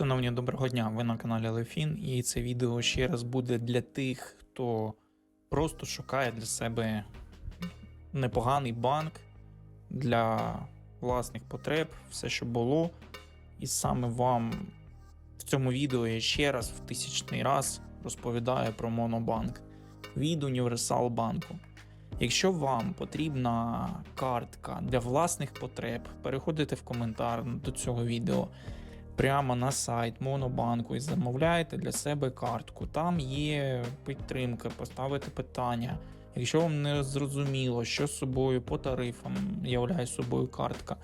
Шановні, доброго дня! Ви на каналі Лефін, і це відео ще раз буде для тих, хто просто шукає для себе непоганий банк для власних потреб, все, що було. І саме вам в цьому відео я ще раз в тисячний раз розповідаю про Монобанк від Універсал банку. Якщо вам потрібна картка для власних потреб, переходите в коментар до цього відео прямо на сайт Монобанку і замовляєте для себе картку. Там є підтримка, поставити питання. Якщо вам не зрозуміло, що з собою по тарифам являє собою картка,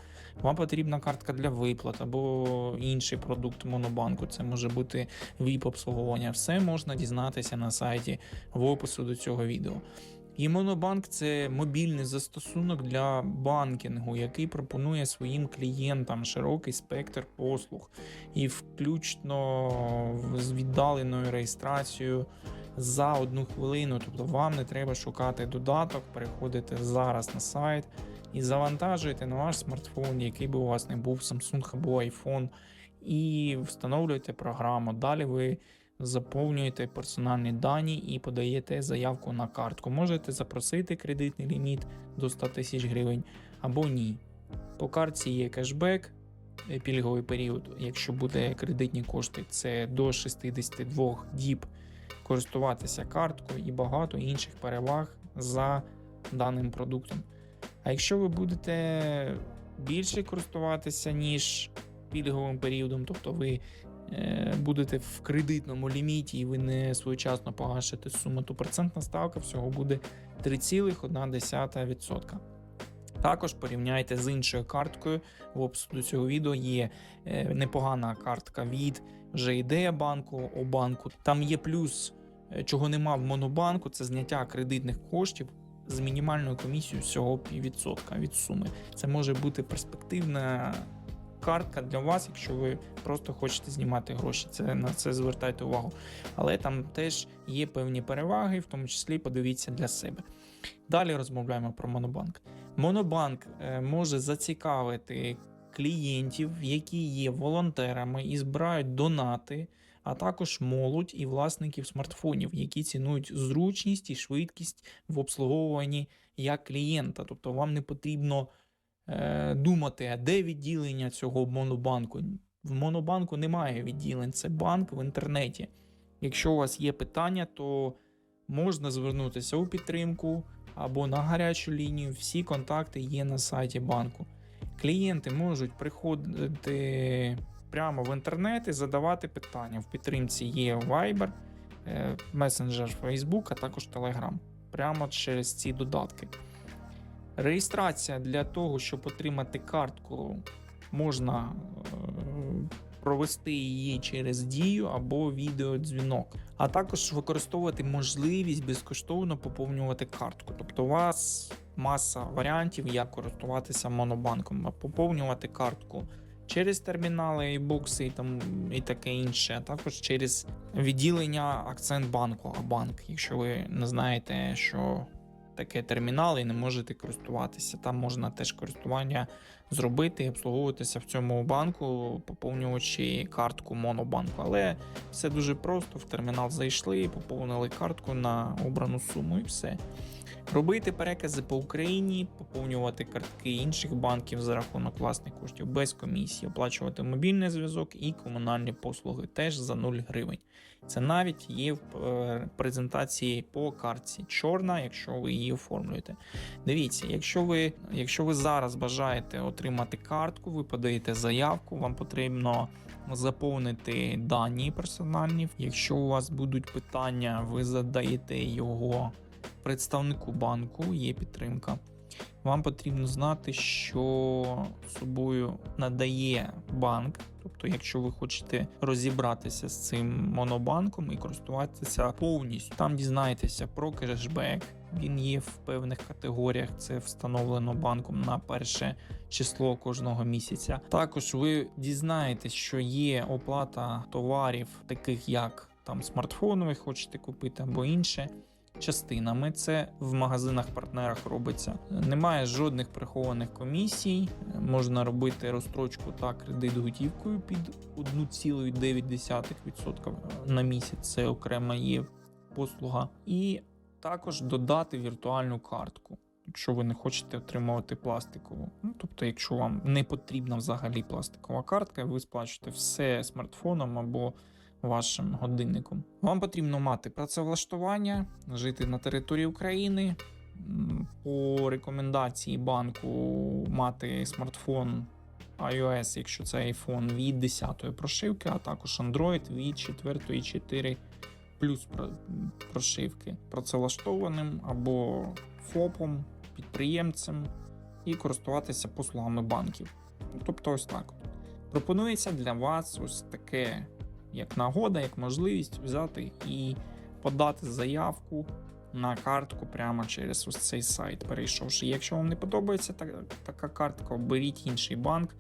вам потрібна картка для виплат або інший продукт Монобанку, це може бути ВІП-обслуговування. Все можна дізнатися на сайті в опису до цього відео. І Монобанк це мобільний застосунок для банкінгу, який пропонує своїм клієнтам широкий спектр послуг, і включно з віддаленою реєстрацією за одну хвилину. Тобто вам не треба шукати додаток, переходите зараз на сайт і завантажуєте на ваш смартфон, який би у вас не був Samsung або iPhone, і встановлюєте програму. Далі ви заповнюєте персональні дані і подаєте заявку на картку. Можете запросити кредитний ліміт до 100 тисяч гривень або ні. По картці є кешбек, пільговий період, якщо буде кредитні кошти, це до 62 діб користуватися карткою і багато інших переваг за даним продуктом. А якщо ви будете більше користуватися, ніж пільговим періодом, тобто ви будете в кредитному ліміті і ви не своєчасно погашите суму, то процентна ставка всього буде 3,1%. Також порівняйте з іншою карткою. В опису до цього відео є е, непогана картка від ЖІД банку, Обанку. Там є плюс, е, чого нема в Монобанку, це зняття кредитних коштів з мінімальною комісією всього 5% від суми. Це може бути перспективна картка для вас, якщо ви просто хочете знімати гроші. Це на це звертайте увагу. Але там теж є певні переваги, в тому числі подивіться для себе. Далі розмовляємо про Монобанк. Монобанк е, може зацікавити клієнтів, які є волонтерами і збирають донати, а також молодь і власників смартфонів, які цінують зручність і швидкість в обслуговуванні як клієнта. Тобто вам не потрібно е, думати, а де відділення цього монобанку. В монобанку немає відділень, це банк в інтернеті. Якщо у вас є питання, то можна звернутися у підтримку або на гарячу лінію. Всі контакти є на сайті банку. Клієнти можуть приходити прямо в інтернет і задавати питання. В підтримці є Viber, месенджер Facebook, а також Telegram. Прямо через ці додатки. Реєстрація для того, щоб отримати картку, можна е, провести її через дію або відеодзвінок, а також використовувати можливість безкоштовно поповнювати картку. Тобто у вас маса варіантів, як користуватися монобанком, поповнювати картку. Через термінали і бокси і там і таке інше, а також через відділення акцент банку, а банк, якщо ви не знаєте, що таке термінал і не можете користуватися. Там можна теж користування зробити і обслуговуватися в цьому банку, поповнюючи картку Монобанку. Але все дуже просто: в термінал зайшли, поповнили картку на обрану суму і все. Робити перекази по Україні, поповнювати картки інших банків за рахунок власних коштів без комісії, оплачувати мобільний зв'язок і комунальні послуги теж за 0 гривень. Це навіть є в е, презентації по картці чорна, якщо ви її оформлюєте. Дивіться, якщо ви, якщо ви зараз бажаєте отримати картку, ви подаєте заявку, вам потрібно заповнити дані персональні. Якщо у вас будуть питання, ви задаєте його представнику банку, є підтримка. Вам потрібно знати, що собою надає банк. Тобто, якщо ви хочете розібратися з цим монобанком і користуватися повністю, там дізнаєтеся про кешбек. Він є в певних категоріях. Це встановлено банком на перше число кожного місяця. Також ви дізнаєтесь, що є оплата товарів, таких як там смартфон, ви хочете купити або інше частинами. Це в магазинах-партнерах робиться. Немає жодних прихованих комісій. Можна робити розстрочку та кредит готівкою під 1,9% на місяць. Це окрема є послуга. І також додати віртуальну картку. Якщо ви не хочете отримувати пластикову. Ну, тобто, якщо вам не потрібна взагалі пластикова картка, ви сплачуєте все смартфоном або вашим годинником. Вам потрібно мати працевлаштування, жити на території України. По рекомендації банку мати смартфон iOS, якщо це iPhone від 10 прошивки, а також Android від 4 4 плюс прошивки працевлаштованим або ФОПом, підприємцем і користуватися послугами банків. Тобто, ось так. Пропонується для вас ось таке, як нагода, як можливість взяти і подати заявку на картку прямо через ось цей сайт, перейшовши. Якщо вам не подобається так, така картка, оберіть інший банк.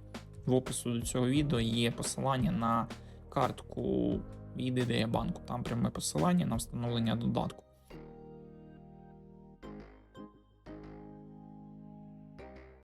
В опису до цього відео є посилання на картку від ідея банку. Там пряме посилання на встановлення додатку.